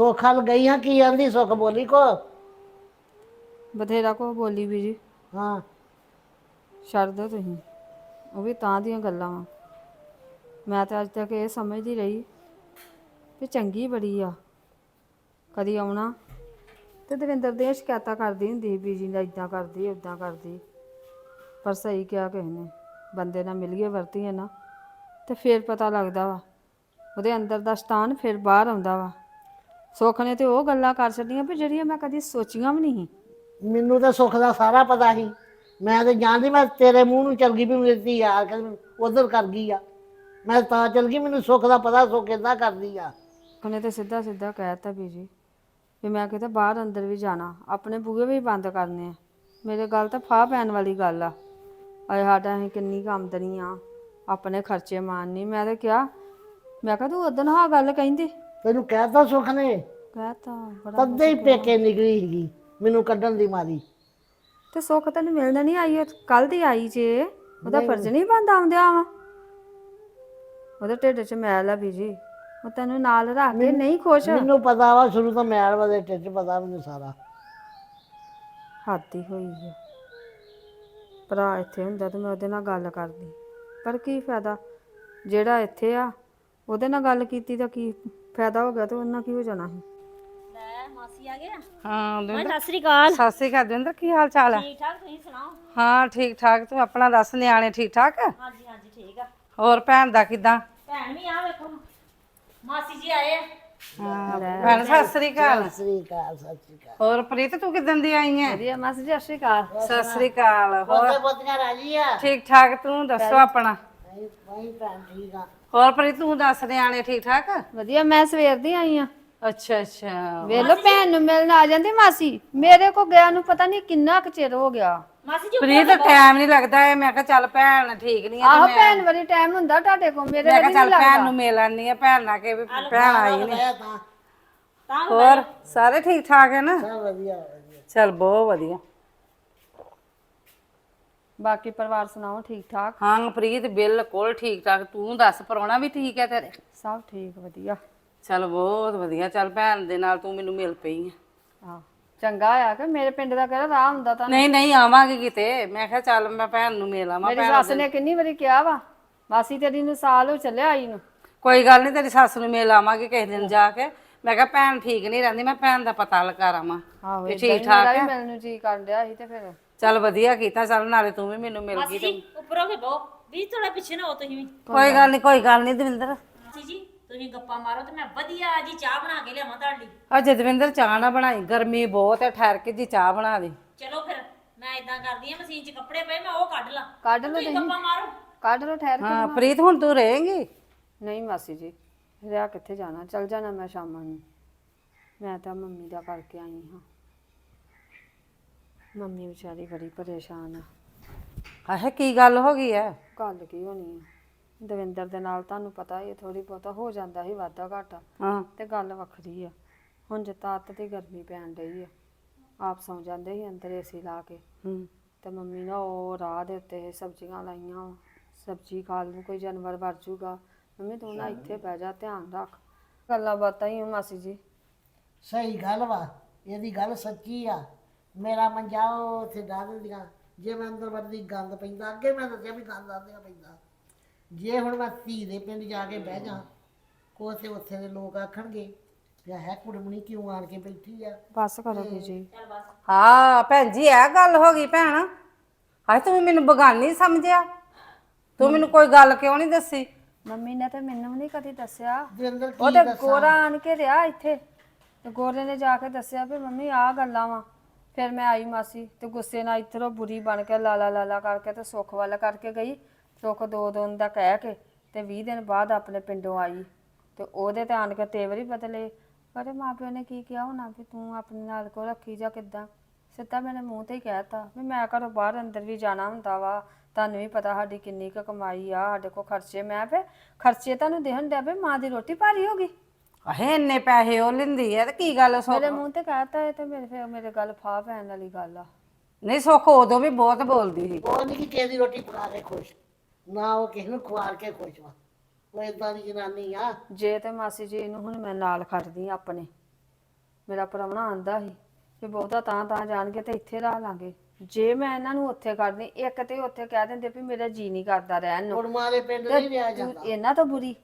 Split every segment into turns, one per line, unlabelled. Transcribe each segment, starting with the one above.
ਸੋਖਲ ਗਈ ਹਾਂ ਕੀ ਆਂਦੀ ਸੁਖ ਬੋਲੀ ਕੋ?
ਬਥੇਰਾ ਕੋ ਬੋਲੀ ਵੀ ਜੀ।
ਹਾਂ।
ਛੱਡ ਦਿਓ ਤੁਸੀਂ। ਉਹ ਵੀ ਤਾਂ ਦੀਆਂ ਗੱਲਾਂ ਵਾ। ਮੈਂ ਤਾਂ ਅੱਜ ਤੱਕ ਇਹ ਸਮਝਦੀ ਰਹੀ ਕਿ ਚੰਗੀ ਬੜੀ ਆ। ਕਦੀ ਆਉਣਾ ਤੇ ਦਵਿੰਦਰ ਦੀਆਂ ਸ਼ਿਕਾਇਤਾਂ ਕਰਦੀ ਹੁੰਦੀ ਸੀ ਬੀਜੀ ਦਾ ਇਦਾਂ ਕਰਦੀ ਉਦਾਂ ਕਰਦੀ। ਪਰ ਸਹੀ ਕਿਹਾ ਕਿਸੇ ਨੇ। ਬੰਦੇ ਨਾਲ ਮਿਲ ਗਏ ਵਰਤੀਏ ਨਾ। ਤੇ ਫਿਰ ਪਤਾ ਲੱਗਦਾ ਵਾ। ਉਹਦੇ ਅੰਦਰ ਦਾ ਸ਼ਤਾਨ ਫਿਰ ਬਾਹਰ ਆਉਂਦਾ ਵਾ। ਸੁੱਖ ਨੇ ਤੇ ਉਹ ਗੱਲਾਂ ਕਰ ਛੱਡੀਆਂ ਵੀ ਜਿਹੜੀਆਂ ਮੈਂ ਕਦੀ ਸੋਚੀਆਂ ਵੀ ਨਹੀਂ
ਮੈਨੂੰ ਤਾਂ ਸੁਖ ਦਾ ਸਾਰਾ ਪਤਾ ਸੀ। ਮੈਂ ਤਾਂ ਜਾਣਦੀ ਮੈਂ ਤੇਰੇ ਮੂੰਹ ਨੂੰ ਚਲ ਗਈ ਵੀ ਮੇਰੀ ਕੇ ਉਧਰ ਕਰ ਗਈ ਆ। ਮੈਂ ਤਾਂ ਚਲ ਗਈ ਮੈਨੂੰ ਸੁਖ ਦਾ ਪਤਾ ਸੁਖ ਕਿੱਦਾਂ ਕਰਦੀ ਆ।
ਉਹਨੇ ਤੇ ਸਿੱਧਾ ਸਿੱਧਾ ਕਹਿਤਾ ਬੀਜੀ ਵੀ ਮੈਂ ਕਿਤੇ ਬਾਹਰ ਅੰਦਰ ਵੀ ਜਾਣਾ ਆਪਣੇ ਬੂਹੇ ਵੀ ਬੰਦ ਕਰਨੇ ਆ। ਮੇਰੇ ਗੱਲ ਤਾਂ ਫਾਹ ਪੈਣ ਵਾਲੀ ਗੱਲ ਆ। ਆਏ ਸਾਡਾ ਅਸੀਂ ਕਿੰਨੀ ਕੁ ਆਮਦਨੀ ਆ ਆਪਣੇ ਖਰਚੇ ਮਾਰਨੀ। ਮੈਂ ਤਾਂ ਕਿਹਾ ਮੈਂ ਕਿਹਾ ਤੂੰ ਉਦੋਂ ਹਾਂ ਗੱਲ ਕਹਿੰਦੀ
ਤੈਨੂੰ ਕਹਿਤਾ ਸੁਖ ਨੇ?
ਕਹਿਤਾ ਬੜਾ
ਤੱਦੇ ਹੀ ਪੇਕੇ ਨਿਕਲੀ ਸੀਗੀ ਮੈਨੂੰ ਕੱਢਣ ਦੀ ਮਾਰੀ।
ਤੇ ਸੁੱਖ ਤੈਨੂੰ ਮਿਲਣ ਨਹੀਂ ਆਈ ਕੱਲ ਦੀ ਆਈ ਜੇ ਉਹਦਾ ਫਰਜ਼ ਨਹੀਂ ਬੰਦ ਆਉਂਦਿਆ ਵਾ ਉਹਦੇ ਢਿੱਡ 'ਚ ਮੈਲ ਆ ਬੀਜੀ ਉਹ ਤੈਨੂੰ ਨਾਲ ਰੱਖ ਕੇ ਨਹੀਂ ਖੁਸ਼।
ਮੈਨੂੰ ਪਤਾ ਵਾ ਸ਼ੁਰੂ ਤੋਂ ਮੈਲ ਵਦੇ ਟਿੱਚ ਪਤਾ ਮੈਨੂੰ ਸਾਰਾ।
ਹੱਦ ਹੋਈ ਹੈ ਭਰਾ ਇੱਥੇ ਹੁੰਦਾ ਤੇ ਮੈਂ ਉਹਦੇ ਨਾਲ ਗੱਲ ਕਰਦੀ। ਪਰ ਕੀ ਫਾਇਦਾ? ਜਿਹੜਾ ਇੱਥੇ ਆ ਉਹਦੇ ਨਾਲ ਗੱਲ ਕੀਤੀ ਤਾਂ ਕੀ ਫਾਇਦਾ ਹੋ ਗਿਆ ਤੇ ਉਹਨਾਂ ਕੀ ਹੋ ਜਾਣਾ ਸੀ?
ਲੈ ਮਾਸੀ ਆ ਗਿਆ
ਹਾਂ
ਮੈਂ ਸਤਿ ਸ੍ਰੀ ਅਕਾਲ।
ਸਤਿ ਸ੍ਰੀ ਅਕਾਲ ਦਵਿੰਦਰ ਕੀ ਹਾਲ ਚਾਲ ਹੈ
ਠੀਕ ਠਾਕ ਤੁਸੀਂ ਸੁਣਾਓ?
ਹਾਂ ਠੀਕ ਠਾਕ ਤੂੰ ਆਪਣਾ ਦੱਸ ਨਿਆਣੇ ਠੀਕ ਠਾਕ?
ਹਾਂਜੀ ਹਾਂਜੀ ਠੀਕ ਆ।
ਹੋਰ ਭੈਣ ਦਾ ਕਿਦਾਂ?
ਭੈਣ ਵੀ ਆ ਵੇਖੋ। ਮਾਸੀ ਜੀ ਆਏ ਆ।
ਹਾਂ ਭੈਣ ਸਤਿ ਸ੍ਰੀ ਅਕਾਲ।
ਸਤਿ ਸ੍ਰੀ ਅਕਾਲ ਸਤਿ ਸ੍ਰੀ ਅਕਾਲ।
ਹੋਰ ਪ੍ਰੀਤ ਤੂੰ ਕਿਦਾਂ ਦੀ ਆਈ ਹੈ
ਵਧੀਆ ਮਾਸੀ ਜੀ ਸਤਿ ਸ਼੍ਰੀ ਅਕਾਲ।
ਸਤਿ ਸ੍ਰੀ ਅਕਾਲ ਹੋਰ?
ਪੋਤੇ ਪੋਤੀਆਂ ਰਾਜੀ ਆ?
ਠੀਕ ਠਾਕ ਤੂੰ ਦੱਸੋ ਆਪਣਾ?
ਭੈਣ ਠੀਕ ਆ
ਹੋਰ ਪ੍ਰੀਤ ਤੂੰ ਦੱਸ ਨਿਆਣੇ ਠੀਕ ਠਾਕ
ਵਧੀਆ ਮੈਂ ਸਵੇਰ ਦੀ ਆਈ ਆ।
ਅੱਛਾ ਅੱਛਾ।
ਵੇਖ ਲੋ ਭੈਣ ਨੂੰ ਮਿਲਣ ਆ ਜਾਂਦੀ ਮਾਸੀ। ਮੇਰੇ ਕੋ ਗਿਆ ਨੂੰ ਪਤਾ ਨਹੀਂ ਕਿੰਨਾ ਕੁ ਚਿਰ ਹੋ ਗਿਆ।
ਮਾਸੀ ਜੀ
ਪ੍ਰੀਤ ਟਾਈਮ ਨਹੀਂ ਲੱਗਦਾ ਇਹ। ਮੈਂ ਕਿਹਾ ਚੱਲ ਭੈਣ ਠੀਕ ਨਹੀਂ ਹੈ
ਆਹੋ ਭੈਣ ਵਾਲੀ ਟਾਈਮ ਹੁੰਦਾ ਤੁਹਾਡੇ ਕੋ ਮੇਰੇ
ਮੈਂ
ਵਾਲੀ
ਕਿਹਾ
ਨਹੀਂ
ਚੱਲ ਭੈਣ
ਲੱਗਦਾ।
ਨੂੰ ਮਿਲ ਆਨੀ ਆ। ਭੈਣ ਨਾਲ ਕੇ ਵੀ ਭੈਣ ਆਈ ਨਹੀਂ
ਮੈਂ ਤਾਂ
ਤਾਂ
ਹੋਰ ਸਾਰੇ ਠੀਕ ਠਾਕ ਹੈ ਨਾ?
ਸਭ ਵਧੀਆ ਵਧੀਆ।
ਚੱਲ ਬਹੁਤ ਵਧੀਆ।
ਬਾਕੀ ਪਰਿਵਾਰ ਸੁਣਾਓ ਠੀਕ ਠਾਕ?
ਹਾਂ ਪ੍ਰੀਤ ਬਿਲਕੁਲ ਠੀਕ ਠਾਕ। ਤੂੰ ਦੱਸ ਪਰੋਣਾ ਵੀ ਠੀਕ ਹੈ ਤੇਰੇ?
ਸਭ ਠੀਕ ਵਧੀਆ।
ਚੱਲ ਬਹੁਤ ਵਧੀਆ। ਚੱਲ ਭੈਣ ਦੇ ਨਾਲ ਤੂੰ ਮੈਨੂੰ ਮਿਲ ਪਈ ਹੈ
ਆਹ ਚੰਗਾ ਆ ਕਿ ਮੇਰੇ ਪਿੰਡ ਦਾ ਕਿਹੜਾ ਰਾਹ ਹੁੰਦਾ ਤਾਂ
ਨਹੀਂ ਨਹੀਂ ਆਵਾਂਗੇ ਕਿਤੇ। ਮੈਂ ਕਿਹਾ ਚੱਲ ਮੈਂ ਭੈਣ ਨੂੰ ਮਿਲ ਆਵਾਂ
ਮੇਰੀ ਸੱਸ ਨੇ ਕਿੰਨੀ ਵਾਰੀ ਕਿਹਾ ਵਾ ਮਾਸੀ ਤੇਰੀ ਨੂੰ ਸਾਲ ਹੋ ਚੱਲਿਆ ਆਈ ਨੂੰ।
ਕੋਈ ਗੱਲ ਨਹੀਂ ਤੇਰੀ ਸੱਸ ਨੂੰ ਮਿਲ ਆਵਾਂਗੇ ਕਿਸੇ ਦਿਨ ਜਾ ਕੇ। ਮੈਂ ਕਿਹਾ ਭੈਣ ਠੀਕ ਨਹੀਂ ਰਹਿੰਦੀ ਮੈਂ ਭੈਣ ਦਾ ਪਤਾ ਲਗਾ ਆਵਾਂ
ਆਹੋ
ਠੀਕ ਠਾਕ ਹੈ
ਮਿਲਣ ਨੂੰ ਜੀ ਕਰਨ ਡਿਆ ਸੀ ਤੇ ਫਿਰ
ਚੱਲ ਵਧੀਆ ਕੀਤਾ ਚੱਲ ਨਾਲੇ ਤੂੰ ਵੀ ਮੈਨੂੰ ਮਿਲ
ਮਾਸੀ
ਗਈ ਤੇ
ਜੀ ਉੱਪਰੋਂ ਕੇ ਬਹੁ ਵੀ ਥੋੜਾ ਪਿੱਛੇ ਨਾ ਹੋ ਤੁਸੀਂ ਵੀ।
ਕੋਈ ਗੱਲ ਨਹੀਂ ਕੋਈ ਗੱਲ ਨਹੀਂ ਦਵਿੰਦਰ।
ਮਾਸੀ ਜੀ ਤੁਸੀਂ ਗੱਪਾਂ ਮਾਰੋ ਤੇ ਮੈਂ ਵਧੀਆ ਜੀ ਚਾਹ ਬਣਾ ਕੇ ਲਿਆਵਾਂ ਤੁਹਾਡੇ ਲਈ।
ਅੱਜ ਦਵਿੰਦਰ ਚਾਹ ਨਾ ਬਣਾਈ ਗਰਮੀ ਬਹੁਤ ਹੈ ਠਹਿਰ ਕੇ ਜੀ ਚਾਹ ਬਣਾ ਦੇ।
ਚਲੋ ਫਿਰ ਮੈਂ ਇਦਾਂ ਕਰਦੀ ਆ ਮਸ਼ੀਨ 'ਚ ਕੱਪੜੇ ਪਏ ਮੈਂ ਉਹ ਕੱਢ ਲਾਂ।
ਕੱਢ ਲਓ
ਤੁਸੀਂ ਗੱਪਾਂ ਮਾਰੋ।
ਕੱਢ ਲਓ ਠਹਿਰ ਕੇ
ਹਾਂ ਪ੍ਰੀਤ ਹੁਣ ਤੂੰ ਰਹੇਂਗੀ?
ਨਹੀਂ ਮਾਸੀ ਜੀ ਰਿਆ ਕਿੱਥੇ ਜਾਣਾ? ਚੱਲ ਜਾਣਾ ਮੈਂ ਸ਼ਾਮਾਂ ਨੂੰ। ਮੈਂ ਤਾਂ ਮੰਮੀ ਦਾ ਕਰਕੇ ਆਈ ਹਾਂ। ਮੰਮੀ ਵਿਚਾਰੀ ਬੜੀ ਪਰੇਸ਼ਾਨ ਆ।
ਆਹੇ ਕੀ ਗੱਲ ਹੋ ਗਈ ਹੈ
ਗੱਲ ਕੀ ਹੋਣੀ ਆ? ਦਵਿੰਦਰ ਦੇ ਨਾਲ ਤੁਹਾਨੂੰ ਪਤਾ ਹੀ ਥੋੜੀ ਬਹੁਤਾ ਹੋ ਜਾਂਦਾ ਸੀ ਵਾਧਾ ਘਾਟਾ।
ਹਾਂ।
ਤੇ ਗੱਲ ਵੱਖਰੀ ਆ। ਹੁਣ ਜਿੱਤਾ ਅੱਤ ਦੀ ਗਰਮੀ ਪੈਣ ਡਈ ਆ ਆਪ ਸੌਂ ਜਾਂਦੇ ਸੀ ਅੰਦਰ ਏਸੀ ਲਾ ਕੇ।
ਹੂੰ।
ਤੇ ਮੰਮੀ ਨੇ ਉਹ ਰਾਹ ਦੇ ਉੱਤੇ ਸਬਜ਼ੀਆਂ ਲਾਈਆਂ ਵਾਂ। ਸਬਜ਼ੀ ਖਾ ਲੂ ਕੋਈ ਜਾਨਵਰ ਵੜ ਜੂਗਾ। ਮੰਮੀ ਤੂੰ ਨਾ ਇੱਥੇ ਬਹਿ ਜਾ ਧਿਆਨ ਰੱਖ। ਗੱਲਾਂ ਬਾਤਾਂ ਹੀ ਆ ਮਾਸੀ ਜੀ।
ਸਹੀ ਗੱਲ ਵਾ ਇਹਦੀ ਗੱਲ ਸੱਚੀ ਆ। ਮੇਰਾ ਮੰਜਾ ਉਹ ਉੱਥੇ ਡਾਹ ਦਿੰਦੀਆਂ। ਜੇ ਮੈਂ ਅੰਦਰ ਵੜਦੀ ਗੰਦ ਪੈਂਦਾ ਅੱਗੇ ਮੈਂ ਦੱਸਿਆ ਵੀ ਗੰਦ ਆਉਂਦਾ ਪੈਂਦਾ। ਜੇ ਹੁਣ ਮੈਂ ਧੀ ਦੇ ਪਿੰਡ ਜਾ ਕੇ ਬਹਿ ਜਾ ਕੋਸੇ ਉੱਥੇ ਦੇ ਲੋਕ ਆਖਣਗੇ ਕਿ ਹੈ ਕੁੜਮਣੀ ਕਿਉਂ ਆਣ ਕੇ ਬੈਠੀ ਆ?
ਬਸ ਕਰੋ ਜੀ
ਹਾਂ ਭੈਣ ਜੀ ਇਹ ਗੱਲ ਹੋ ਗਈ ਭੈਣ। ਹਾਏ ਤੂੰ ਮੈਨੂੰ ਬਗਾਨੀ ਸਮਝਿਆ। ਤੂੰ ਮੈਨੂੰ ਕੋਈ ਗੱਲ ਕਿਉਂ ਨਹੀਂ ਦੱਸੀ?
ਮੰਮੀ ਨੇ ਤੇ ਮੈਨੂੰ ਨਹੀਂ ਕਦੀ ਦੱਸਿਆ।
ਦਵਿੰਦਰ
ਉਹ ਤੇ
ਦੱਸਾਂ?
ਗੋਰਾ ਆਣ ਕੇ ਰਿਹਾ ਇੱਥੇ। ਤੇ ਗੋਰੇ ਨੇ ਜਾ ਕੇ ਦੱਸਿਆ ਵੀ ਮੰਮੀ ਆਹ ਗੱਲਾਂ ਵਾ। ਫਿਰ ਮੈਂ ਆਈ ਮਾਸੀ ਤੇ ਗੁੱਸੇ ਨਾਲ ਇੱਧਰੋਂ ਬੁਰੀ ਬਣ ਕੇ ਲਾਲਾ ਲਾਲਾ ਕਰਕੇ ਤੇ ਸੁੱਖ ਵੱਲ ਕਰਕੇ ਗਈ। ਸੁੱਖ ਦੋ ਦਿਨ ਦਾ ਕਹਿ ਕੇ ਤੇ 20 ਦਿਨ ਬਾਅਦ ਆਪਣੇ ਪਿੰਡੋਂ ਆਈ ਤੇ ਉਹਦੇ ਤੇ ਆਣ ਕੇ ਤੇਵਰ ਹੀ ਬਦਲੇ। ਪਰ ਮਾਪਿਓ ਨੇ ਕੀ ਕਿਹਾ ਹੋਣਾ ਵੀ ਤੂੰ ਆਪਣੇ ਨਾਲ ਕੋ ਰੱਖੀ ਜਾਂ ਕਿੱਦਾਂ? ਸਿੱਧਾ ਮੇਰੇ ਮੂੰਹ ਤੇ ਹੀ ਕਹਿਤਾ ਵੀ ਮੈਂ ਘਰੋਂ ਬਾਹਰ ਅੰਦਰ ਵੀ ਜਾਣਾ ਹੁੰਦਾ ਵਾ। ਤੁਹਾਨੂੰ ਵੀ ਪਤਾ ਸਾਡੀ ਕਿੰਨੀ ਕੁ ਕਮਾਈ ਆ, ਸਾਡੇ ਕੋ ਖਰਚੇ ਮੈਂ ਫੇ ਖਰਚੇ ਤੁਹਾਨੂੰ ਦੇਣ ਡਿਆ ਵੀ ਮਾਂ ਦੀ ਰੋਟੀ ਭਾਰੀ ਹੋ ਗਈ।
ਆਹੇ ਇੰਨੇ ਪੈਸੇ ਉਹ ਲੈਂਦੀ ਹੈ ਤੇ ਕੀ ਗੱਲ ਸੁੱਖ?
ਮੇਰੇ ਮੂੰਹ ਤੇ ਕਹਿਤਾ ਇਹ ਤੇ ਮੇਰੇ ਫੇ ਮੇਰੇ ਗੱਲ ਫਾ ਪੈਣ ਵਾਲੀ ਗੱਲ ਆ।
ਨਹੀਂ ਸੁੱਖ ਉਦੋਂ ਵੀ ਬਹੁਤ ਬੋਲਦੀ ਸੀ।
ਉਹ ਨਹੀਂ ਕਿ ਕਿਸੇ ਦੀ ਰੋਟੀ ਪਕਾ ਕੇ ਖੁਸ਼ ਨਾ ਉਹ ਕਿਸੇ ਨੂੰ ਖਵਾ ਕੇ ਖੁਸ਼ ਵਾ। ਉਹ ਇਦਾਂ ਦੀ ਜਨਾਨੀ ਆ।
ਜੇ ਤੇ ਮਾਸੀ ਜੀ ਇਹਨੂੰ ਹੁਣ ਮੈਂ ਨਾਲ ਖੜਦੀ ਆਂ ਆਪਣੇ ਮੇਰਾ ਪ੍ਰਾਹੁਣਾ ਆਂਦਾ ਸੀ ਕਿ ਬਹੁਤਾ ਤਾਂ ਤਾਂ ਜਾਣਗੇ ਤੇ ਇੱਥੇ ਰਹਿ ਲਾਂਗੇ। ਜੇ ਮੈਂ ਇਹਨਾਂ ਨੂੰ ਉੱਥੇ ਕਰਦੀ ਇੱਕ ਤੇ ਉੱਥੇ ਕਹਿ ਦਿੰਦੇ ਵੀ ਮੇਰਾ ਜੀ ਨਹੀਂ ਕਰਦਾ ਰਹਿਣ ਨੂੰ।
ਹੁਣ ਮਾਰੇ ਪਿੰਡ ਨਹੀਂ ਰਿਹਾ ਜਾਂਦਾ।
ਇਹਨਾਂ ਤੋਂ ਬੁਰੀ।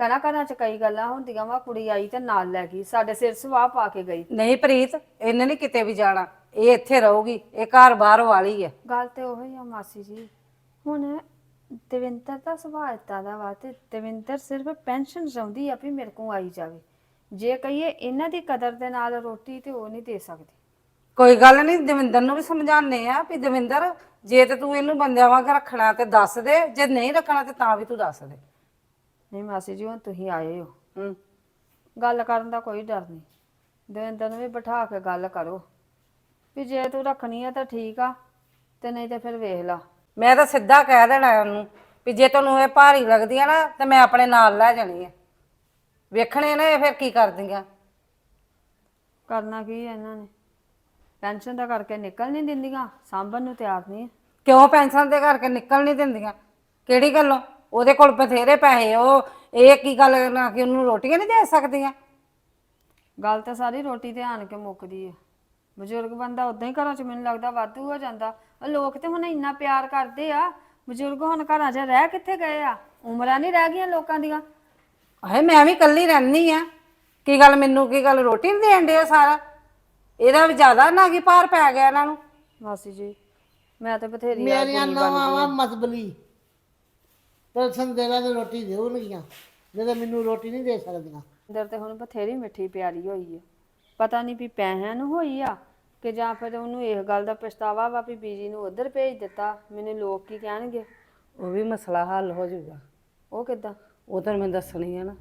ਘਰਾਂ ਘਰਾਂ ਚ ਕਈ ਗੱਲਾਂ ਹੁੰਦੀਆਂ ਵਾ ਕੁੜੀ ਆਈ ਤੇ ਨਾਲ ਲੈ ਗਈ ਸਾਡੇ ਸਿਰ ਸਵਾਹ ਪਾ ਕੇ ਗਈ।
ਨਹੀਂ ਪ੍ਰੀਤ ਇਹਨੇ ਨਹੀਂ ਕਿਤੇ ਵੀ ਜਾਣਾ ਇਹ ਇੱਥੇ ਰਹੂਗੀ ਇਹ ਘਰ ਬਾਹਰ ਵਾਲੀ ਹੈ
ਗੱਲ ਤੇ ਉਹੀ ਆ ਮਾਸੀ ਜੀ ਹੁਣ ਦਵਿੰਦਰ ਦਾ ਸੁਭਾਅ ਏਦਾਂ ਦਾ ਵਾ ਤੇ ਦਵਿੰਦਰ ਸਿਰਫ ਪੈਨਸ਼ਨ ਚਾਹੁੰਦੀ ਆ ਵੀ ਮੇਰੇ ਕੋਲ ਆਈ ਜਾਵੇ। ਜੇ ਕਹੀਏ ਇਹਨਾਂ ਦੀ ਕਦਰ ਦੇ ਨਾਲ ਰੋਟੀ ਤੇ ਉਹ ਨਹੀਂ ਦੇ ਸਕਦੀ।
ਕੋਈ ਗੱਲ ਨਹੀਂ ਦਵਿੰਦਰ ਨੂੰ ਵੀ ਸਮਝਾਉਂਦੇ ਆ ਵੀ ਦਵਿੰਦਰ ਜੇ ਤੇ ਤੂੰ ਇਹਨੂੰ ਬੰਦਿਆਂ ਵਾਂਗ ਰੱਖਣਾ ਤੇ ਦੱਸ ਦੇ ਜੇ ਨਹੀਂ ਰੱਖਣਾ ਤੇ ਤਾਂ ਵੀ ਤੂੰ ਦੱਸ ਦੇ।
ਨਹੀਂ ਮਾਸੀ ਜੀ ਹੁਣ ਤੁਸੀਂ ਆਏ ਹੋ।
ਹੂੰ
ਗੱਲ ਕਰਨ ਦਾ ਕੋਈ ਡਰ ਨਹੀਂ। ਦਵਿੰਦਰ ਨੂੰ ਵੀ ਬਿਠਾ ਕੇ ਗੱਲ ਕਰੋ। ਵੀ ਜੇ ਤੂੰ ਰੱਖਣੀ ਆ ਤਾਂ ਠੀਕ ਆ ਤੇ ਨਹੀਂ ਤੇ ਫਿਰ ਵੇਖ ਲਾ।
ਮੈਂ ਤਾਂ ਸਿੱਧਾ ਕਹਿ ਦੇਣਾ ਉਹਨੂੰ ਵੀ ਜੇ ਤੈਨੂੰ ਇਹ ਭਾਰੀ ਲੱਗਦੀ ਆ ਨਾ ਤੇ ਮੈਂ ਆਪਣੇ ਨਾਲ ਲੈ ਜਾਣੀ ਆ। ਵੇਖਣੇ ਨੇ ਇਹ ਫਿਰ ਕੀ ਕਰਦੀਆਂ।
ਕਰਨਾ ਕੀ ਆ ਇਹਨਾਂ ਨੇ? ਪੈਨਸ਼ਨ ਦਾ ਕਰਕੇ ਨਿਕਲ ਨਹੀਂ ਦਿੰਦੀਆਂ ਸਾਂਭਣ ਨੂੰ ਤਿਆਰ ਨਹੀਂ।
ਕਿਉਂ ਪੈਨਸ਼ਨ ਦੇ ਕਰਕੇ ਨਿਕਲ ਨਹੀਂ ਦਿੰਦੀਆਂ? ਕਿਹੜੀ ਗੱਲੋਂ? ਉਹਦੇ ਕੋਲ ਬਥੇਰੇ ਪੈਸੇ ਉਹ ਇਹ ਕੀ ਗੱਲ ਨਾ ਕਿ ਉਹਨੂੰ ਰੋਟੀਆਂ ਨਹੀਂ ਦੇ ਸਕਦੀਆਂ?
ਗੱਲ ਤਾਂ ਸਾਰੀ ਰੋਟੀ ਤੇ ਆਣ ਕੇ ਮੁੱਕਦੀ ਆ। ਬਜ਼ੁਰਗ ਬੰਦਾ ਉਦਾਂ ਹੀ ਘਰਾਂ 'ਚ ਮੈਨੂੰ ਲੱਗਦਾ ਵਾਧੂ ਹੋ ਜਾਂਦਾ। ਉਹ ਲੋਕ ਤੇ ਹੁਣ ਇੰਨਾ ਪਿਆਰ ਕਰਦੇ ਆ ਬਜ਼ੁਰਗ ਹੁਣ ਘਰਾਂ 'ਚ ਰਹਿ ਕਿੱਥੇ ਗਏ ਆ? ਉਮਰਾਂ ਨਹੀਂ ਰਹਿ ਗਈਆਂ ਲੋਕਾਂ ਦੀਆਂ।
ਹਾਏ ਮੈਂ ਵੀ ਇਕੱਲੀ ਰਹਿਣੀ ਆ। ਕੀ ਗੱਲ ਮੈਨੂੰ ਕੀ ਗੱਲ ਰੋਟੀ ਨਹੀਂ ਦੇਣ ਦੇ ਸਾਰਾ? ਇਹਦਾ ਵੀ ਜ਼ਿਆਦਾ ਨਾ ਕੀ ਭਾਰ ਪੈ ਗਿਆ ਇਹਨਾਂ ਨੂੰ।
ਮਾਸੀ ਜੀ ਮੈਂ ਤਾਂ ਬਥੇਰੀ ਆ
ਮੇਰੀਆਂ ਨਵਾਂ ਮਤਬਲੀ ਪਰਸਨ ਦੇਣਾ ਤੇ ਰੋਟੀ ਦੇਉਣਗੀਆਂ ਨਹੀਂ ਤਾਂ ਮੈਨੂੰ ਰੋਟੀ ਨਹੀਂ ਦੇ ਸਕਦੀਆਂ।
ਅੰਦਰ ਤੇ ਹੁਣ ਬਥੇਰੀ ਮਿੱਠੀ ਪਿਆਰੀ ਹੋਈ ਆ। ਪਤਾ ਨਹੀਂ ਵੀ ਪੈਸਿਆਂ ਨੂੰ ਹੋਈ ਆ ਕਿ ਜਾਂ ਫਿਰ ਉਹਨੂੰ ਇਸ ਗੱਲ ਦਾ ਪਛਤਾਵਾ ਵਾ ਵੀ ਬੀਜੀ ਨੂੰ ਉਧਰ ਭੇਜ ਦਿੱਤਾ ਮੈਨੂੰ ਲੋਕ ਕੀ ਕਹਿਣਗੇ?
ਉਹ ਵੀ ਮਸਲਾ ਹੱਲ ਹੋ ਜਾਊਗਾ।
ਉਹ ਕਿੱਦਾਂ?
ਉਹ ਤਾਂ ਮੈਂ ਦੱਸਣੀ ਆ ਨਾ।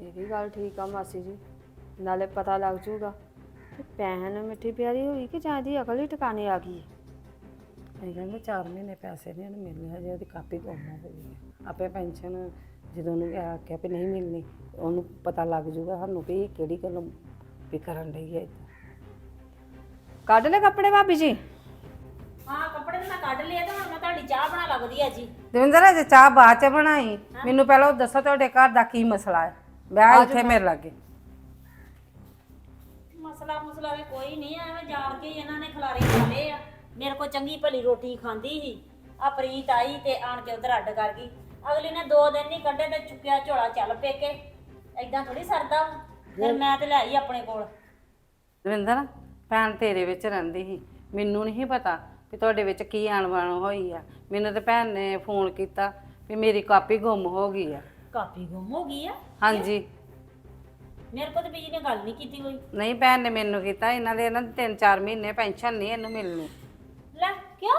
ਇਹ ਵੀ ਗੱਲ ਠੀਕ ਆ ਮਾਸੀ ਜੀ। ਨਾਲੇ ਪਤਾ ਲੱਗ ਜੂਗਾ ਪੈਸਿਆਂ ਨੂੰ ਮਿੱਠੀ ਪਿਆਰੀ ਹੋਈ ਕਿ ਜਾਂ ਦੀ ਅਕਲ ਹੀ ਟਿਕਾਣੇ ਆ ਗਈ।
ਅਸੀਂ ਕਹਿੰਦੇ 4 ਮਹੀਨੇ ਪੈਸੇ ਨਹੀਂ ਉਹਨੂੰ ਮਿਲਨੇ ਹਜੇ ਉਹਦੀ ਕਾਪੀ ਗਈ ਹੈ। ਆਪੇ ਪੈਨਸ਼ਨ ਜਦੋਂ ਉਹਨੂੰ ਆਖਿਆ ਵੀ ਨਹੀਂ ਮਿਲਣੀ ਉਹਨੂੰ ਪਤਾ ਲੱਗ ਜੂਗਾ ਸਾਨੂੰ ਵੀ ਇਹ ਕਿਹੜੀ ਗੱਲੋਂ ਵੀ ਕਰਨ ਲਈ ਹੈ।
ਕੱਢ ਲੈ ਕੱਪੜੇ ਭਾਬੀ ਜੀ।
ਹਾਂ ਕੱਪੜੇ ਤਾਂ ਮੈਂ ਕੱਢ ਲਏ ਤੇ ਹੁਣ ਮੈਂ ਤੁਹਾਡੀ ਚਾਹ ਬਣਾ ਲਾ ਵਧੀਆ ਜੀ।
ਦਵਿੰਦਰ ਅਜੇ ਚਾਹ ਬਾਅਦ ਚ ਬਣਾਈ। ਮੈਨੂੰ ਪਹਿਲਾਂ ਉਹ ਦੱਸੋ ਤੁਹਾਡੇ ਘਰ ਦਾ ਕੀ ਮਸਲਾ ਹੈ। ਵਿਆਹ ਇੱਥੇ ਮੇਰੇ ਲਾਗੇ।
ਮਸਲਾ ਮੁਸਲਾ ਵੀ ਕੋਈ ਨਹੀਂ ਐਵੇਂ ਜਾਣ ਕੇ ਹੀ ਇਹਨਾਂ ਨੇ ਖਿਲਾਰੇ ਖਾ ਲਏ ਆ। ਮੇਰੇ ਕੋ ਚੰਗੀ ਭਲੀ ਰੋਟੀ ਖਾਂਦੀ ਸੀ ਆ ਪ੍ਰੀਤ ਆਈ ਤੇ ਆਣ ਕੇ ਉਧਰ ਅੱਡ ਕਰ ਗਈ। ਅਗਲੀ ਨੇ ਦੋ ਦਿਨ ਨਹੀਂ ਕੱਢੇ ਤੇ ਚੁੱਕਿਆ ਝੋਲਾ ਚੱਲ ਪੇਕੇ। ਐਦਾਂ ਥੋੜੀ ਸਰਦਾ। ਫਿਰ ਮੈਂ ਤੇ ਲੈ ਆਈ ਆਪਣੇ ਕੋਲ।
ਦਵਿੰਦਰ ਭੈਣ ਤੇਰੇ ਵਿੱਚ ਰਹਿੰਦੀ ਸੀ। ਮੈਨੂੰ ਨਹੀਂ ਪਤਾ ਵੀ ਤੁਹਾਡੇ ਵਿੱਚ ਕੀ ਅਣਬਣ ਹੋਈ ਆ। ਮੈਨੂੰ ਤੇ ਭੈਣ ਨੇ ਫੋਨ ਕੀਤਾ ਵੀ ਮੇਰੀ ਕਾਪੀ ਗੁੰਮ ਹੋ ਗਈ ਆ।
ਕਾਪੀ ਗੁੰਮ ਹੋ ਗਈ ਆ?
ਹਾਂਜੀ।
ਮੇਰੇ ਕੋਲ ਤੇ ਬੀਜੀ ਨੇ ਗੱਲ ਨਹੀਂ ਕੀਤੀ ਕੋਈ।
ਨਹੀਂ ਭੈਣ ਨੇ ਮੈਨੂੰ ਕੀਤਾ ਇਹਨਾਂ ਦੇ ਇਹਨਾਂ ਦੇ 3-4 ਮਹੀਨੇ ਪੈਨਸ਼ਨ ਨਹੀਂ ਇਹਨੂੰ ਮਿਲਣੀ।
ਲੈ ਕਿਉਂ?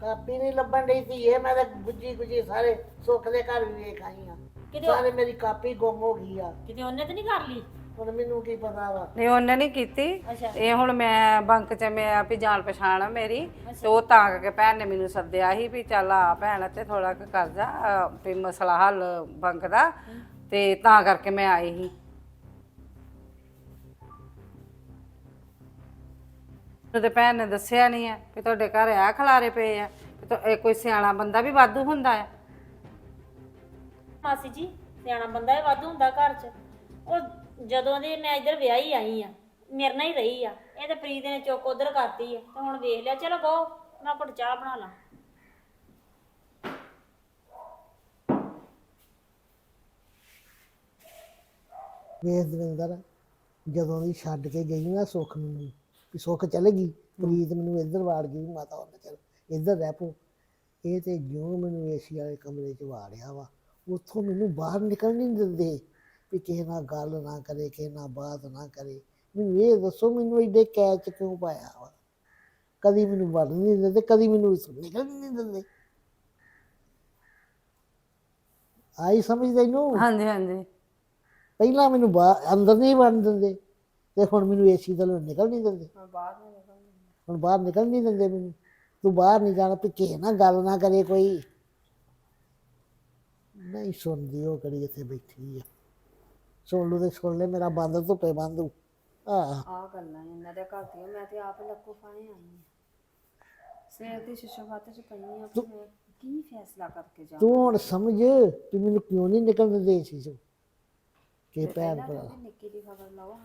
ਕਾਪੀ ਨਹੀਂ ਲੱਭਣ ਡਈ ਸੀ ਇਹ ਮੈਂ ਤਾਂ ਗੁੱਜੀ ਗੁੱਜੀ ਸਾਰੇ ਸੁੱਖ ਦੇ ਘਰ ਵੀ ਵੇਖ ਆਈ ਆ
ਕਿਤੇ
ਸਾਰੇ ਮੇਰੀ ਕਾਪੀ ਗੁੰਮ ਹੋ ਗਈ ਆ।
ਕਿਤੇ ਉਹਨੇ ਤੇ ਨਹੀਂ ਕਰ ਲਈ?
ਹੁਣ ਮੈਨੂੰ ਕੀ ਪਤਾ ਵਾ।
ਨਹੀਂ ਉਹਨੇ ਨਹੀਂ ਕੀਤੀ।
ਅੱਛਾ।
ਇਹ ਹੁਣ ਮੈਂ ਬੰਕ ਚ ਮੈਂ ਆ ਵੀ ਜਾਣ ਪਛਾਣ ਆ ਮੇਰੀ। ਤੇ ਉਹ ਤਾਂ ਕਰਕੇ ਭੈਣ ਨੇ ਮੈਨੂੰ ਸੱਦਿਆ ਸੀ ਵੀ ਚੱਲ ਆ ਭੈਣ ਤੇ ਥੋੜਾ ਕੁ ਕਰ ਜਾ ਅਹ ਵੀ ਮਸਲਾ ਹੱਲ ਬੰਕ ਦਾ। ਤੇ ਤਾਂ ਕਰਕੇ ਮੈਂ ਆਈ ਸੀ। ਤੇ ਭੈਣ ਨੇ ਦੱਸਿਆ ਨਹੀਂ ਹੈ ਕਿ ਤੁਹਾਡੇ ਘਰ ਆ ਖਲਾਰੇ ਪਏ ਆ ਵੀ ਤਾਂ ਇਹ ਕੋਈ ਸਿਆਣਾ ਬੰਦਾ ਵੀ ਵਾਧੂ ਹੁੰਦਾ ਹੈ।
ਮਾਸੀ ਜੀ ਸਿਆਣਾ ਬੰਦਾ ਹੀ ਵਾਧੂ ਹੁੰਦਾ ਘਰ 'ਚ। ਉਹ ਜਦੋਂ ਦੀ ਮੈਂ ਇੱਧਰ ਵਿਆਹੀ ਆਈ ਆ ਮੇਰੇ ਨਾਲ ਹੀ ਰਹੀ ਆ। ਇਹ ਤੇ ਪ੍ਰੀਤ ਨੇ ਚੁੱਕ ਉਧਰ ਕਰਤੀ ਆ ਤੇ ਹੁਣ ਵੇਖ ਲਿਆ ਚਲੋ ਕਹੋ ਮੈਂ ਘੁੱਟ ਚਾਹ ਬਣਾ ਲਾਂ।
ਵੇਖ ਦਵਿੰਦਰ ਜਦੋਂ ਦੀ ਛੱਡ ਕੇ ਗਈ ਨਾ ਸੁੱਖ ਮੈਨੂੰ ਵੀ ਸੁੱਖ ਚਲੇ ਗਈ ਪ੍ਰੀਤ ਮੈਨੂੰ ਇੱਧਰ ਵਾੜ ਗਈ ਮਾਤਾ ਉਹਨੇ ਚਲ ਇੱਧਰ ਰਹਿ ਪੋ ਇਹ ਤੇ ਜਿਉਂ ਮੈਨੂੰ ਏਸੀ ਵਾਲੇ ਕਮਰੇ 'ਚ ਵਾੜਿਆ ਵਾ ਉੱਥੋਂ ਮੈਨੂੰ ਬਾਹਰ ਨਿਕਲ ਨਹੀਂ ਦਿੰਦੇ। ਵੀ ਕਿਸੇ ਨਾਲ ਗੱਲ ਨਾ ਕਰੇ ਕਿਸੇ ਨਾਲ ਬਾਤ ਨਾ ਕਰੇ। ਮੈਨੂੰ ਇਹ ਦੱਸੋ ਮੈਨੂੰ ਐਡੇ ਕੈਚ ਕਿਉਂ ਪਾਇਆ ਵਾ? ਕਦੀ ਮੈਨੂੰ ਵੜ ਨਹੀਂ ਦਿੰਦੇ ਕਦੀ ਮੈਨੂੰ ਨਿਕਲ ਨਹੀਂ ਦਿੰਦੇ। ਆਈ ਸਮਝ ਤੈਨੂੰ
ਹਾਂਜੀ ਹਾਂਜੀ।
ਪਹਿਲਾਂ ਮੈਨੂੰ ਬਾਹਰ ਅੰਦਰ ਨਹੀਂ ਵੜਨ ਦਿੰਦੇ। ਤੇ ਹੁਣ ਮੈਨੂੰ ਏਸੀ ਤੋਂ ਨਿਕਲ ਨਹੀਂ ਦਿੰਦੇ। ਹੁਣ ਬਾਹਰ ਨਿਕਲ ਨਹੀਂ ਦਿੰਦੇ ਮੈਨੂੰ। ਤੂੰ ਬਾਹਰ ਨਹੀਂ ਜਾਣਾ ਪਿੱਛੇ ਨਾ ਗੱਲ ਨਾ ਕਰੇ ਕੋਈ। ਨਹੀਂ ਸੁਣਦੀ ਉਹ ਕੜੀ ਇੱਥੇ ਬੈਠੀ ਆ। ਸੁਣ ਲੂ ਤੇ ਸੁਣ ਲੈ ਮੇਰਾ ਬਾਂਦਰ ਧੁੱਪੇ ਬੰਦੂ ਆ
ਆ ਗੱਲਾਂ ਇਹਨਾਂ ਦੇ ਘਰ ਦੀਆਂ ਮੈਂ ਤੇ ਆਪ ਲੱਕੋ ਫਾਏ ਆਈ ਆ। ਸਵੇਰ ਦੀ ਸ਼ਿਸ਼ੋ ਬਾਤ ਚ ਪਈ ਆ ਮੈਂ ਕੀ ਫੈਸਲਾ ਕਰਕੇ ਜਾ
ਤੂੰ ਹੁਣ ਸਮਝ ਕਿ ਮੈਨੂੰ ਕਿਉਂ ਨਹੀਂ ਨਿਕਲਣ ਦੇ ਸੀ ਕਿ ਭਰਾ।
ਨਿੱਕੀ ਦੀ ਖਬਰ ਲਾਓ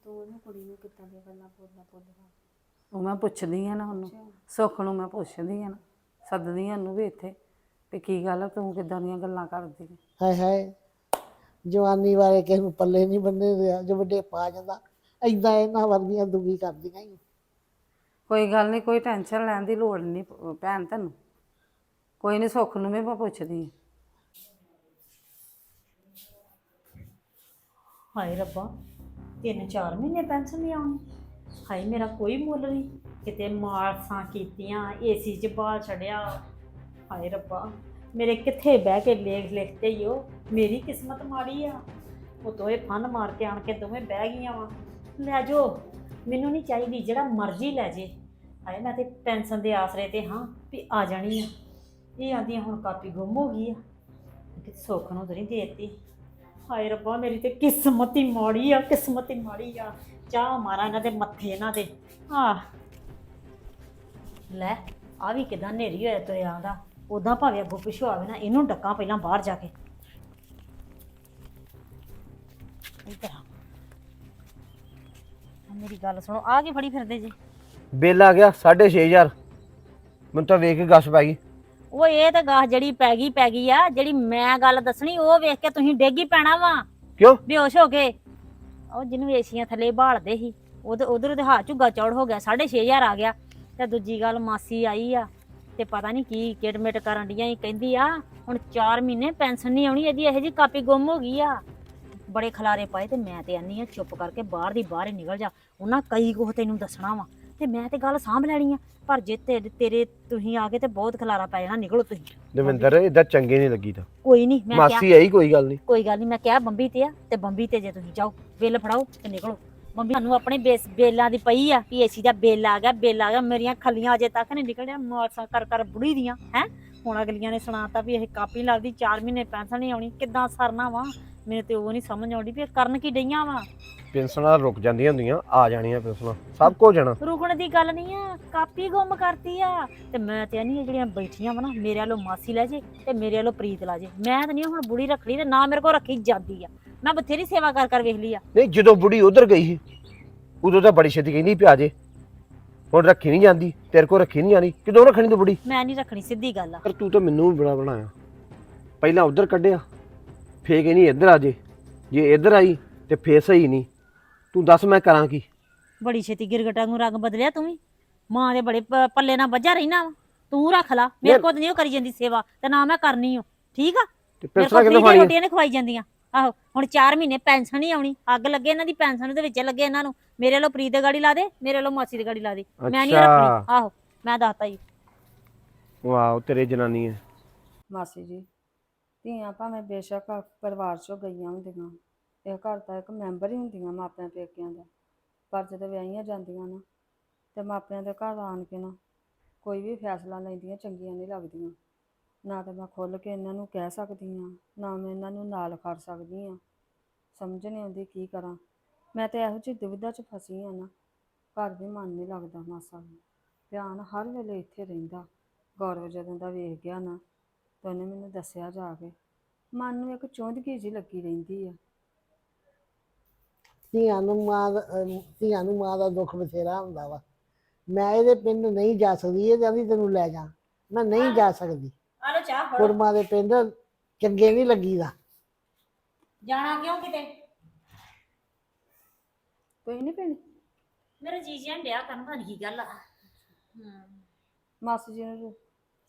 ਤੇ ਤੂੰ ਉਹਨੂੰ ਕੁੜੀ ਨੂੰ ਕਿੱਦਾਂ ਦੀਆਂ ਗੱਲਾਂ ਬੋਲਣਾ ਬੋਲਣਾ।
ਉਹ ਮੈਂ ਪੁੱਛਦੀ ਆ ਨਾ ਉਹਨੂੰ ਸੁੱਖ ਨੂੰ ਮੈਂ ਪੁੱਛਦੀ ਆ ਨਾ ਸੱਦਦੀ ਆ ਉਹਨੂੰ ਵੀ ਇੱਥੇ ਵੀ ਕੀ ਗੱਲ ਆ ਤੂੰ ਕਿੱਦਾਂ ਦੀਆਂ ਗੱਲਾਂ ਕਰਦੀ ਹੈ
ਹਾਏ ਹਾਏ ਜਵਾਨੀ ਵਾਲੇ ਕਿਸੇ ਨੂੰ ਪੱਲੇ ਨਹੀਂ ਬੰਨੇ ਰਿਹਾ ਜੋ ਵੱਡੇ ਪਾ ਜਾਂਦਾ ਐਦਾਂ ਇਹਨਾਂ ਵਰਗੀਆਂ ਦੁਗੀ ਕਰਦੀਆਂ ਈ
ਕੋਈ ਗੱਲ ਨਹੀਂ ਕੋਈ ਟੈਨਸ਼ਨ ਲੈਣ ਦੀ ਲੋੜ ਨਹੀਂ ਭ- ਭੈਣ ਤੈਨੂੰ। ਕੋਈ ਨਹੀਂ ਸੁੱਖ ਨੂੰ ਵੀ ਮੈਂ ਪੁੱਛਦੀ ਆ
ਹਾਏ ਰੱਬਾ। ਤਿੰਨ ਚਾਰ ਮਹੀਨੇ ਪੈਨਸ਼ਨ ਨਹੀਂ ਆਉਣੀ। ਹਾਏ, ਮੇਰਾ ਕੋਈ ਮੁੱਲ ਨਹੀਂ। ਕਿਤੇ ਮਾਰਸਾਂ ਕੀਤੀਆਂ, ਏਸੀ 'ਚ ਬਾਲ ਛੜਿਆ ਹਾਏ ਰੱਬਾ, ਮੇਰੇ ਕਿੱਥੇ ਬਹਿ ਕੇ ਲੇਖ ਲਿਖਤੇ ਹੀ ਉਹ ਮੇਰੀ ਕਿਸਮਤ ਮਾੜੀ ਆ। ਉਹ ਦੋਵੇਂ ਫਨ ਮਾਰ ਕੇ ਆਣ ਕੇ ਦੋਵੇਂ ਬਹਿ ਗਈਆਂ ਵਾ। ਲੈ ਜੋ, ਮੈਨੂੰ ਨਹੀਂ ਚਾਹੀਦੀ, ਜਿਹੜਾ ਮਰਜ਼ੀ ਲੈ ਜੇ। ਹਾਏ, ਮੈਂ ਤੇ ਪੈਨਸ਼ਨ ਦੇ ਆਸਰੇ ਤੇ ਹਾਂ ਵੀ ਆ ਜਾਣੀ ਆ। ਇਹ ਆਂਦੀਆਂ ਹੁਣ ਕਾਪੀ ਗੁੰਮ ਹੋ ਗਈ ਆ। ਕਿ ਸੁੱਖ ਨੂੰ ਤਾਂ ਨਹੀਂ ਦੇਤੀ। ਹਾਏ ਰੱਬਾ, ਮੇਰੀ ਤੇ ਕਿਸਮਤ ਹੀ ਮਾੜੀ ਆ, ਕਿਸਮਤ ਹੀ ਮਾੜੀ ਆ। ਚਾਹ ਮਾਰਾ ਇਹਨਾਂ ਦੇ ਮੱਥੇ, ਇਹਨਾਂ ਦੇ। ਆ ਲੈ ਆ ਵੀ ਕਿਦਾਂ ਨੇਰੀ ਹੋਇਆ ਤੁਰਿਆ ਆਂਦਾ ਉਦਾਂ ਭਾਵੇਂ ਅੱਗੋਂ ਪਿਛੋ ਆਵੇ ਨਾ, ਇਹਨੂੰ ਡੱਕਾਂ ਪਹਿਲਾਂ ਬਾਹਰ ਜਾ ਕੇ। ਇੱਧਰ ਆ ਆ ਮੇਰੀ ਗੱਲ ਸੁਣੋ ਆ ਕੀ ਫੜੀ ਫਿਰਦੇ ਜੀ?
ਬਿੱਲ ਆ ਗਿਆ 6500 ਮੈਨੂੰ ਤਾਂ ਵੇਖ ਕੇ ਗੱਸ ਪੈ ਗਈ।
ਉਹ ਇਹ ਤਾਂ ਗਾਹ ਜਿਹੜੀ ਪੈ ਗਈ ਪੈ ਗਈ ਆ ਜਿਹੜੀ ਮੈਂ ਗੱਲ ਦੱਸਣੀ ਉਹ ਵੇਖ ਕੇ ਤੁਸੀਂ ਡੇਗੀ ਪੈਣਾ ਵਾ।
ਕਿਉਂ?
ਬੇਹੋਸ਼ ਹੋ ਗਏ ਉਹ ਜਿਹਨੂੰ ਏਸੀਆਂ ਥੱਲੇ ਭਾਲਦੇ ਸੀ ਉਹਦੇ ਉਧਰ ਤੇ ਹੱਥ ਝੁੱਗਾ ਚੌੜ ਹੋ ਗਿਆ 6500 ਆ ਗਿਆ। ਤੇ ਦੂਜੀ ਗੱਲ ਮਾਸੀ ਆਈ ਆ ਤੇ ਪਤਾ ਨਹੀਂ ਕੀ ਕਿਡਮਿਟ ਕਰਨ ਡੀਆਂ ਹੀ ਕਹਿੰਦੀ ਆ ਹੁਣ 4 ਮਹੀਨੇ ਪੈਨਸ਼ਨ ਨਹੀਂ ਆਉਣੀ ਇਹਦੀ ਇਹੋ ਜੀ ਕਾਪੀ ਗੁੰਮ ਹੋ ਗਈ ਆ। ਬੜੇ ਖਲਾਰੇ ਪਾਏ ਤੇ ਮੈਂ ਤੇ ਆਨੀ ਆ ਚੁੱਪ ਕਰਕੇ ਬਾਹਰ ਦੀ ਬਾਹਰ ਹੀ ਨਿਕਲ ਜਾ। ਉਹਨਾਂ ਕਈ ਕੁਝ ਤੈਨੂੰ ਦੱਸਣਾ ਵਾ। ਤੇ ਮੈਂ ਤੇ ਗੱਲ ਸਾਂਭ ਲੈਣੀ ਆ ਪਰ ਜੇ ਤੇਰੇ ਤੇਰੇ ਤੁਸੀਂ ਆ ਗਏ ਤੇ ਬਹੁਤ ਖਲਾਰਾ ਪੈ ਜਾਣਾ ਨਿਕਲੋ ਤੁਸੀਂ।
ਦਵਿੰਦਰ ਇਦਾਂ ਚੰਗੇ ਨਹੀਂ ਲੱਗੀ ਤਾਂ
ਕੋਈ ਨਹੀਂ ਮੈਂ ਕਿਹਾ
ਮਾਸੀ ਆਈ ਕੋਈ ਗੱਲ ਨਹੀਂ।
ਕੋਈ ਗੱਲ ਨਹੀਂ ਮੈਂ ਕਿਹਾ ਬੰਬੀ ਤੇ ਆ ਤੇ ਬੰਬੀ ਤੇ ਜੇ ਤੁਸੀਂ ਜਾਓ ਬਿੱਲ ਫੜਾਓ ਤੇ ਨਿਕਲੋ। ਬੰਬੀ ਸਾਨੂੰ ਆਪਣੇ ਬੇਸ ਬੇਲਾਂ ਦੀ ਪਈ ਆ ਵੀ ਏਸੀ ਦਾ ਬਿੱਲ ਆ ਗਿਆ ਬਿੱਲ ਆ ਗਿਆ ਮੇਰੀਆਂ ਖੱਲੀਆਂ ਅਜੇ ਤੱਕ ਨਹੀਂ ਨਿਕਲਿਆ ਮਾਰਸਾ ਕਰ ਕਰ ਬੁੜੀ ਦੀਆਂ ਹੈ? ਹੁਣ ਅਗਲੀਆਂ ਨੇ ਸੁਣਾਤਾ ਵੀ ਇਹ ਕਾਪੀ ਲੱਗਦੀ 4 ਮਹੀਨੇ ਪੈਨਸ਼ਨ ਨਹੀਂ ਆਉਣੀ ਕਿੱਦਾਂ ਸਰਨਾ ਵਾ? ਮੈਨੂੰ ਤੇ ਉਹ ਨਹੀਂ ਸਮਝ ਆਉਂਦੀ ਵੀ ਇਹ ਕਰਨ ਕੀ ਡਈਆਂ ਵਾ।
ਪੈਨਸ਼ਨਾਂ ਰੁਕ ਜਾਂਦੀਆਂ ਹੁੰਦੀਆਂ ਆ ਜਾਣੀਆਂ ਪੈਨਸ਼ਨਾਂ ਸਭ ਕੁਝ ਜਾਣਾ
ਰੁਕਣ ਦੀ ਗੱਲ ਨਹੀਂ ਆ ਕਾਪੀ ਗੁੰਮ ਕਰਤੀ ਆ। ਤੇ ਮੈਂ ਤੇ ਨਹੀਂ ਜਿਹੜੀਆਂ ਬੈਠੀਆਂ ਵਾ ਨਾ ਮੇਰੇ ਵੱਲੋਂ ਮਾਸੀ ਲੈ ਜੇ ਤੇ ਮੇਰੇ ਵੱਲੋਂ ਪ੍ਰੀਤ ਲਾ ਜੇ। ਮੈਂ ਤਾਂ ਨਹੀਂ ਹੁਣ ਬੁੜੀ ਰੱਖਣੀ ਤੇ ਨਾ ਮੇਰੇ ਕੋਲ ਰੱਖੀ ਜਾਂਦੀ ਆ। ਮੈਂ ਬਥੇਰੀ ਸੇਵਾ ਕਰ ਕਰ ਵੇਖ ਲਈ ਆ।
ਨਹੀਂ ਜਦੋਂ ਬੁੜੀ ਉਧਰ ਗਈ ਸੀ ਉਦੋਂ ਤਾਂ ਬੜੀ ਛੇਤੀ ਕਹਿੰਦੀ ਪਿਆ ਜੇ ਹੁਣ ਰੱਖੀ ਨਹੀਂ ਜਾਂਦੀ ਤੇਰੇ ਕੋਲ ਰੱਖੀ ਨਹੀਂ ਜਾਣੀ ਕਿਦੋਂ ਰੱਖਣੀ ਤੂੰ ਬੁੜੀ?
ਮੈਂ ਨਹੀਂ ਰੱਖਣੀ ਸਿੱਧੀ ਗੱਲ ਆ।
ਪਰ ਤੂੰ ਤਾਂ ਮੈਨੂੰ ਵੀ ਬੜਾ ਬਣਾਇਆ। ਪਹਿਲਾਂ ਉਧਰ ਕੱਢਿਆ ਫੇਰ ਕਹਿੰਦੀ ਇੱਧਰ ਆ ਜੇ। ਜੇ ਇੱਧਰ ਆਈ ਤੇ ਫੇਰ ਸਹੀ ਨਹੀਂ। ਤੂੰ ਦੱਸ ਮੈਂ ਕਰਾਂ ਕੀ?
ਬੜੀ ਛੇਤੀ ਗਿਰਗਟਾਂ ਨੂੰ ਰੰਗ ਬਦਲਿਆ ਤੂੰ ਵੀ। ਮਾਂ ਦੇ ਬੜੇ ਪ- ਪੱਲੇ ਨਾਲ ਵੱਜਾ ਰਹਿਣਾ ਤੂੰ ਰੱਖ ਲਾ। ਮੇਰੇ ਕੋਲ ਤਾਂ ਨਹੀਂ ਉਹ ਕਰੀ ਜਾਂਦੀ ਸੇਵਾ। ਤੇ ਨਾ ਮੈਂ ਕਰਨੀ ਓ। ਠੀਕ ਆ?
ਤੇ
ਮੇਰੇ
ਪੈਨਸ਼ਨਾਂ
ਕੋਲ
ਕਿੰਨੇ
ਰੋਟੀਆਂ ਨੇ ਖਵਾਈ ਜਾਂਦੀਆਂ। ਆਹੋ ਹੁਣ 4 ਮਹੀਨੇ ਪੈਨਸ਼ਨ ਨਹੀਂ ਆਉਣੀ। ਅੱਗ ਲੱਗੇ ਇਹਨਾਂ ਦੀ ਪੈਨਸ਼ਨ ਦੇ ਵਿੱਚ ਲੱਗੇ ਇਹਨਾਂ ਨੂੰ। ਮੇਰੇ ਵੱਲੋਂ ਪ੍ਰੀਤ ਦੀ ਗਾੜੀ ਲਾ ਦੇ ਮੇਰੇ ਵੱਲੋਂ ਮਾਸੀ ਦੀ ਗਾੜੀ ਲਾ ਦੇ। ਮੈਂ ਨਹੀਂ
ਅੱਛਾ।
ਰੱਖਣੀ। ਆਹੋ ਮੈਂ ਦੱਸਤਾ ਜੀ
ਵਾਓ ਤੇਰੇ ਜਨਾਨੀ ਹੈ
ਮਾਸੀ ਜੀ। ਧੀਆਂ ਭਾਵੇਂ ਬੇਸ਼ੱਕ ਪਰਿਵਾਰ ਚੋਂ ਗਈਆਂ ਹੁੰਦੀਆਂ। ਇਹ ਘਰ ਦਾ ਇੱਕ ਮੈਂਬਰ ਹੀ ਹੁੰਦੀਆਂ ਮਾਪਿਆਂ ਪੇਕਿਆਂ ਦਾ। ਪਰ ਜਦੋਂ ਵਿਆਹੀਆਂ ਜਾਂਦੀਆਂ ਨਾ, ਤੇ ਮਾਪਿਆਂ ਦੇ ਘਰ ਆਣ ਕੇ ਨਾ, ਕੋਈ ਵੀ ਫੈਸਲਾ ਲੈਂਦੀਆਂ ਚੰਗੀਆਂ ਨਹੀਂ ਲੱਗਦੀਆਂ। ਨਾ ਤਾਂ ਮੈਂ ਖੁੱਲ ਕੇ ਇਹਨਾਂ ਨੂੰ ਕਹਿ ਸਕਦੀ ਹਾਂ, ਨਾ ਮੈਂ ਇਹਨਾਂ ਨੂੰ ਨਾਲ ਖੜ ਸਕਦੀ ਹਾਂ। ਸਮਝ ਨਹੀਂ ਆਉਂਦੀ ਕੀ ਕਰਾਂ। ਮੈਂ ਤਾਂ ਇਹੋ ਜਿਹੀ ਦੁਵਿਧਾ 'ਚ ਫਸੀ ਆ ਨਾ, ਘਰ ਵੀ ਮਨ ਨਹੀਂ ਲੱਗਦਾ ਮਾਸਾ ਵੀ ਧਿਆਨ ਹਰ ਵੇਲੇ ਇੱਥੇ ਰਹਿੰਦਾ। ਗੌਰਵ ਜਦੋਂ ਦਾ ਵੇਖ ਗਿਆ ਨਾ ਤਾਂ ਉਹਨੇ ਮੈਨੂੰ ਦੱਸਿਆ ਜਾ ਕੇ। ਮਨ ਨੂੰ ਇੱਕ ਚੁੰਝਗੀ ਜਿਹੀ ਲੱਗੀ ਰਹਿੰਦੀ ਆ।
ਧੀਆਂ ਨੂੰ ਮਾਂ ਦਾ- ਅਹ ਧੀਆਂ ਨੂੰ ਮਾਂ ਦਾ ਦੁੱਖ ਬਥੇਰਾ ਹੁੰਦਾ ਵਾ। ਮੈਂ ਇਹਦੇ ਪਿੰਡ ਨਹੀਂ ਜਾ ਸਕਦੀ ਇਹ ਕਹਿੰਦੀ ਤੈਨੂੰ ਲੈ ਜਾ। ਮੈਂ ਨਹੀਂ ਜਾ ਸਕਦੀ।
ਆ ਲੋ ਚਾਹ
ਕੁੜਮਾ ਦੇ ਪਿੰਡ ਚੰਗੇ ਨਹੀਂ ਲੱਗੀਦਾ।
ਜਾਣਾ ਕਿਉਂ ਕਿਤੇ?
ਕੋਈ ਨਹੀਂ ਪੀਣੀ
ਮੇਰਾ ਜੀ ਜਿਹਾ ਡਿਆ ਕਰਨ ਦਾ ਕੀ ਗੱਲ ਆ।
ਮਾਸੀ ਜੀ ਨੂੰ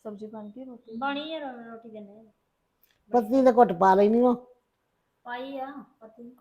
ਸਬਜ਼ੀ ਬਣ ਗਈ ਰੋਟੀ?
ਬਣੀ ਆ ਰੋ- ਰੋਟੀ ਦੇਣੇ
ਪਤਨੀ ਦੇ ਘੁੱਟ ਪਾ ਲੈਣੀ ਉਹ
ਪਾਈ ਆ ਪਤੀ।